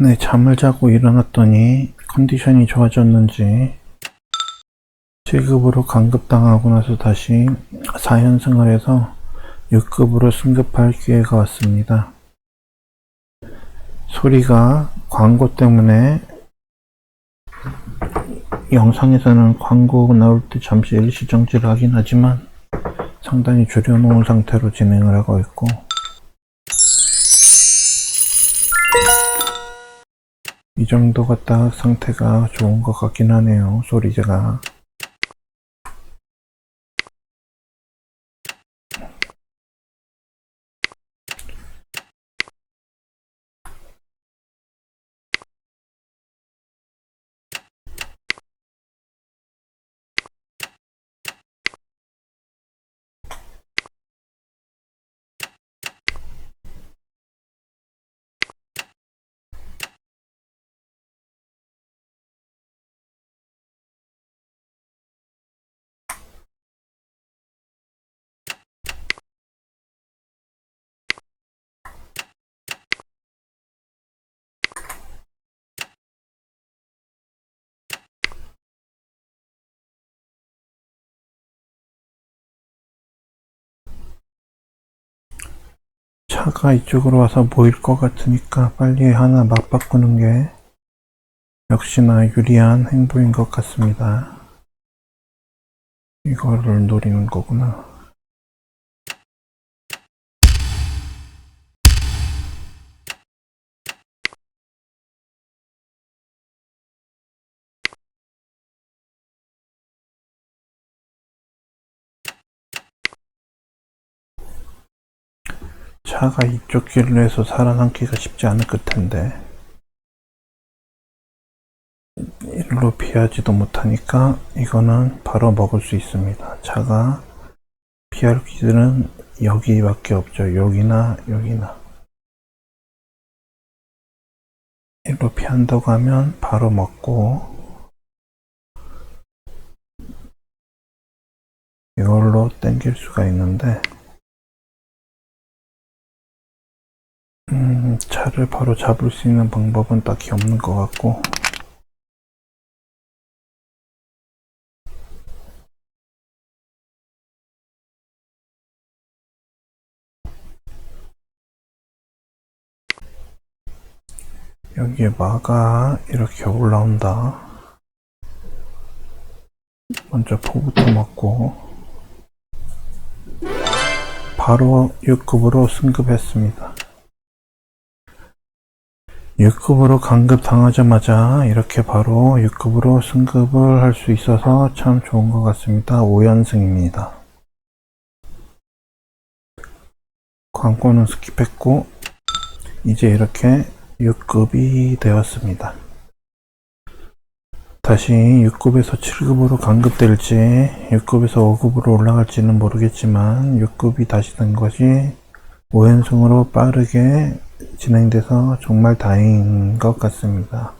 네, 잠을 자고 일어났더니 컨디션이 좋아졌는지 7급으로 강급당하고 나서 다시 4연승을 해서 6급으로 승급할 기회가 왔습니다. 소리가 광고 때문에 영상에서는 광고 나올 때 잠시 일시정지를 하긴 하지만 상당히 줄여놓은 상태로 진행을 하고 있고 이 정도가 딱 상태가 좋은 것 같긴 하네요 소리제가 차가 이쪽으로 와서 모일 것 같으니까 빨리 하나 맞바꾸는 게 역시나 유리한 행보인 것 같습니다. 이거를 노리는 거구나. 차가 이쪽 길로 해서 살아남기가 쉽지 않을 것 텐데 일로 피하지도 못하니까 이거는 바로 먹을 수 있습니다. 차가 피할 길은 여기밖에 없죠. 여기나 여기나 일로 피한다고 하면 바로 먹고 이걸로 당길 수가 있는데 음, 차를 바로 잡을 수 있는 방법은 딱히 없는 것 같고. 여기에 마가 이렇게 올라온다. 먼저 포부터 먹고. 바로 6급으로 승급했습니다 6급으로 강급 당하자마자 이렇게 바로 6급으로 승급을 할 수 있어서 참 좋은 것 같습니다. 5연승입니다. 광고는 스킵했고 이제 이렇게 6급이 되었습니다. 다시 6급에서 7급으로 강급될지 6급에서 5급으로 올라갈지는 모르겠지만 6급이 다시 된 것이 5연승으로 빠르게 진행돼서 정말 다행인 것 같습니다.